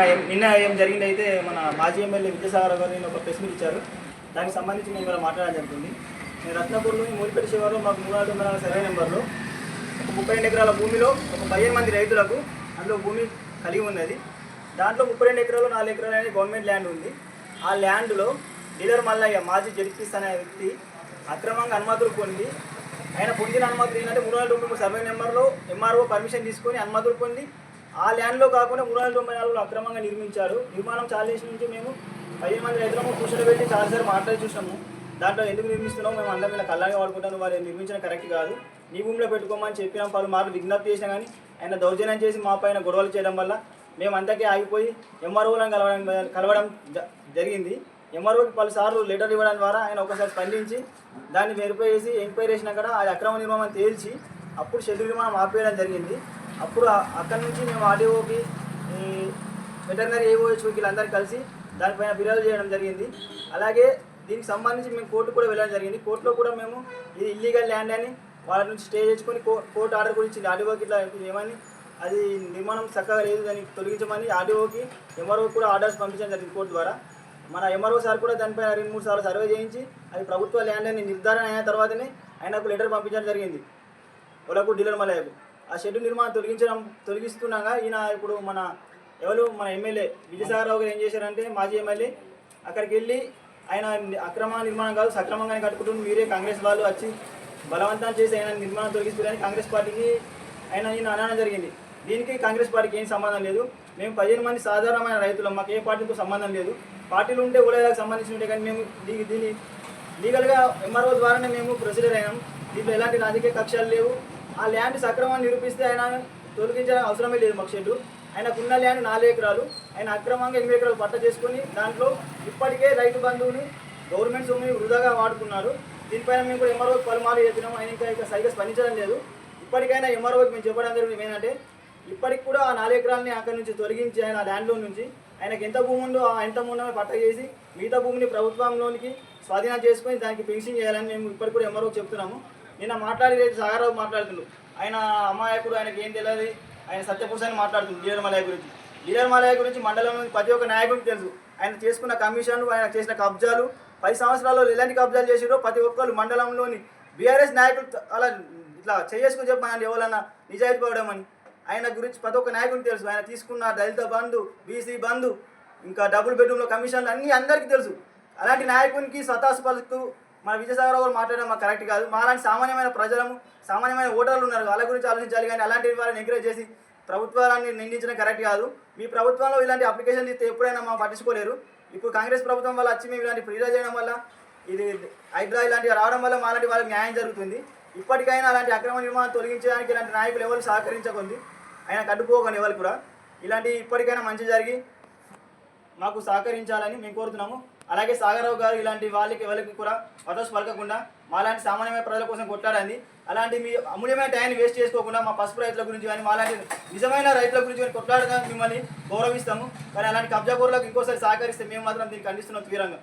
నిన్న ఏం- నిన్న ఏం జరిగింది అయితే మన మాజీ ఎమ్మెల్యే విద్యాసాగర్ గారు నేను ఒక ప్రెస్ మీట్ ఇచ్చారు. దానికి సంబంధించి నేను ఇవాళ మాట్లాడడం జరుగుతుంది. నేను రత్నపూర్లోని మూలిపేట శివారు మాకు మూడు వందల నాలుగు సర్వే నెంబర్లో. ఒక ముప్పై రెండు ఎకరాల భూమిలో ఒక పదిహేను మంది రైతులకు అందులో భూమి కలిగి ఉన్నది. దాంట్లో ముప్పై రెండు ఎకరాలు నాలుగు ఎకరాలు అనేది గవర్నమెంట్ ల్యాండ్ ఉంది. ఆ ల్యాండ్లో డీలర్ మల్లయ్య మాజీ జడ్పీస్ అనే వ్యక్తి అక్రమంగా అనుమతులు పొంది ఆయన పొందిన అనుమతులు ఏంటంటే మూడు వందల తొంభై సర్వే నెంబర్లో ఎంఆర్ఓ పర్మిషన్ తీసుకొని అనుమతులు పొంది ఆ ల్యాండ్లో కాకుండా మూడు వందల తొంభై నాలుగులో అక్రమంగా నిర్మించారు. నిర్మాణం చాలా నుంచి మేము పదిహేను మంది రైతులము కూర్చోబెట్టి చాలాసార్లు మాట్లాడి చూసాము దాంట్లో ఎందుకు నిర్మిస్తున్నాం మేము అందరం ఇలా కళ్ళాగా వాడుకుంటాను వారు నిర్మించడం కరెక్ట్ కాదు. నీ భూమిలో పెట్టుకోమని చెప్పినాం. పలు మార్లు విజ్ఞప్తి చేసినా కానీ ఆయన దౌర్జన్యం చేసి మా పైన గొడవలు చేయడం వల్ల మేము అంతకే ఆగిపోయి ఎంఆర్ఓలను కలవడం కలవడం జ- జరిగింది. ఎంఆర్ఓకి పలుసార్లు లెటర్ ఇవ్వడం ద్వారా ఆయన ఒకసారి స్పందించి దాన్ని వెరిఫై చేసి ఎంక్వైరీ చేసినా కూడా అది అక్రమ నిర్మాణం తేల్చి అప్పుడు షెడ్యూల్ నిర్మాణం ఆపేయడం జరిగింది. అప్పుడు అక్కడి నుంచి మేము ఆర్డీఓకి ఈ వెటర్నరీ ఏఓహెచ్ వీళ్ళందరూ కలిసి దానిపైన ఫిర్యాదు చేయడం జరిగింది. అలాగే దీనికి సంబంధించి మేము కోర్టు కూడా వెళ్ళడం జరిగింది. కోర్టులో కూడా మేము ఇది ఇల్లీగల్ ల్యాండ్ అని వాళ్ళ నుంచి స్టే చేసుకొని కోర్టు ఆర్డర్ కూడా ఇచ్చింది. ఆర్డీఓకి ఇట్లా ఏమని అది నిర్మాణం చక్కగా లేదు దాన్ని తొలగించమని ఆర్డీఓకి ఎంఆర్ఓ కూడా ఆర్డర్స్ పంపించడం జరిగింది కోర్టు ద్వారా. మన ఎంఆర్ఓ సార్ కూడా దానిపైన రెండు మూడు సార్లు సర్వే చేయించి అది ప్రభుత్వ ల్యాండ్ అని నిర్ధారణ అయిన తర్వాతనే ఆయనకు లెటర్ పంపించడం జరిగింది. ఒలకు డీలర్ మలయకు ఆ షెడ్యూల్ నిర్మాణం తొలగించడం తొలగిస్తున్నాగా. ఈయన ఇప్పుడు మన ఎవరు? మన ఎమ్మెల్యే విజయసాగరరావు గారు ఏం చేశారంటే మాజీ ఎమ్మెల్యే అక్కడికి వెళ్ళి ఆయన అక్రమ నిర్మాణం కాదు సక్రమంగానే కట్టుకుంటుంది మీరే కాంగ్రెస్ వాళ్ళు వచ్చి బలవంతం చేసి ఆయన నిర్మాణం తొలగిస్తున్నారని కాంగ్రెస్ పార్టీకి ఆయన ఈయన అనడం జరిగింది. దీనికి కాంగ్రెస్ పార్టీకి ఏం సంబంధం లేదు. మేము పదిహేను మంది సాధారణమైన రైతులు. మాకు ఏ పార్టీతో సంబంధం లేదు. పార్టీలు ఉంటే ఊళ్ళకి సంబంధించి ఉంటే కానీ మేము దీనికి దీన్ని లీగల్గా ఎంఆర్ఓ ద్వారానే మేము ప్రొసీడర్ అయినాం. దీంట్లో ఎలాంటి రాజకీయ కక్షలు లేవు. ఆ ల్యాండ్ సక్రమాన్ని నిరూపిస్తే ఆయన తొలగించడం అవసరమే లేదు మాకు షెడ్డు. ఆయనకున్న ల్యాండ్ నాలుగు ఎకరాలు. ఆయన అక్రమంగా ఎనిమిది ఎకరాలు పట్ట చేసుకుని దాంట్లో ఇప్పటికే రైతు బంధువుని గవర్నమెంట్ సొమ్ముని వృధాగా వాడుకున్నారు. దీనిపైన మేము కూడా ఎంఆర్ఓ పలుమార్లు చెప్పినాం ఆయన ఇంకా ఇంకా సరిగ్గా స్పందించడం లేదు. ఇప్పటికైనా ఎంఆర్ఓకి మేము చెప్పడం జరిగింది ఏంటంటే ఇప్పటికి కూడా ఆ నాలుగు ఎకరాలని అక్కడి నుంచి తొలగించి ఆయన ల్యాండ్లో నుంచి ఆయనకి ఎంత భూమి ఉందో ఆ ఎంత భూమి పట్ట చేసి మిగతా భూమిని ప్రభుత్వంలోనికి స్వాధీనం చేసుకొని దానికి ఫినిషింగ్ చేయాలని మేము ఇప్పటికి కూడా ఎంఆర్ఓ చెప్తున్నాము. నిన్న మాట్లాడి సాగరావు మాట్లాడుతుండు. ఆయన అమాయకుడు ఆయనకి ఏం తెలియదు ఆయన సత్యపురుష అని మాట్లాడుతుంది లీడర్ మలయ గురించి. లీడర్ మలయ గురించి మండలంలోని ప్రతి ఒక్క నాయకుడికి తెలుసు. ఆయన చేసుకున్న కమిషన్లు ఆయన చేసిన కబ్జాలు పది సంవత్సరాల్లో ఎలాంటి కబ్జాలు చేసిరో ప్రతి ఒక్కరు మండలంలోని బీఆర్ఎస్ నాయకులు అలా ఇట్లా చేసుకుని చెప్పమని ఎవరన్నా నిజాయితీ పడమని. ఆయన గురించి ప్రతి ఒక్క నాయకుడికి తెలుసు. ఆయన తీసుకున్న దళిత బంధు బీసీ బంధు ఇంకా డబుల్ బెడ్రూమ్లో కమిషన్లు అన్నీ అందరికీ తెలుసు. అలాంటి నాయకునికి సతాసు పలుకు మన విజయసాగర్ గారు మాట్లాడడం మాకు కరెక్ట్ కాదు. మాలాంటి సామాన్యమైన ప్రజలము సామాన్యమైన ఓటర్లు ఉన్నారు. వాళ్ళ గురించి ఆలోచించాలి కానీ అలాంటి వాళ్ళని ఎంకరేజ్ చేసి ప్రభుత్వాన్ని నిందించడం కరెక్ట్ కాదు. మీ ప్రభుత్వంలో ఇలాంటి అప్లికేషన్ ఇస్తే ఎప్పుడైనా మా పట్టించుకోలేరు. ఇప్పుడు కాంగ్రెస్ ప్రభుత్వం వల్ల వచ్చి మేము ఇలాంటి ఫ్రీగా చేయడం వల్ల ఇది హైదరాబాద్ ఇలాంటివి రావడం వల్ల మాలాంటి వాళ్ళకి న్యాయం జరుగుతుంది. ఇప్పటికైనా అలాంటి అక్రమ నిర్మాణం తొలగించడానికి ఇలాంటి నాయకులు ఎవరు సహకరించకుంది ఆయన కట్టుకోకండి ఎవరు కూడా. ఇలాంటి ఇప్పటికైనా మంచి జరిగి మాకు సహకరించాలని మేము కోరుతున్నాము. అలాగే సాగరావు గారు ఇలాంటి వాళ్ళకి వాళ్ళకి కూడా పదోస్ పలకకుండా మాలాంటి సామాన్యమైన ప్రజల కోసం కొట్లాడండి. అలాంటి మీ అమూల్యమైన టైంని వేస్ట్ చేసుకోకుండా మా పసుపు రైతుల గురించి కానీ మాలాంటి నిజమైన రైతుల గురించి కానీ కొట్లాడడానికి మిమ్మల్ని గౌరవిస్తాము. కానీ అలాంటి కబ్జాకూరులకు ఇంకోసారి సహకరిస్తే మేము మాత్రం దీన్ని ఖండిస్తున్నాం తీరంగా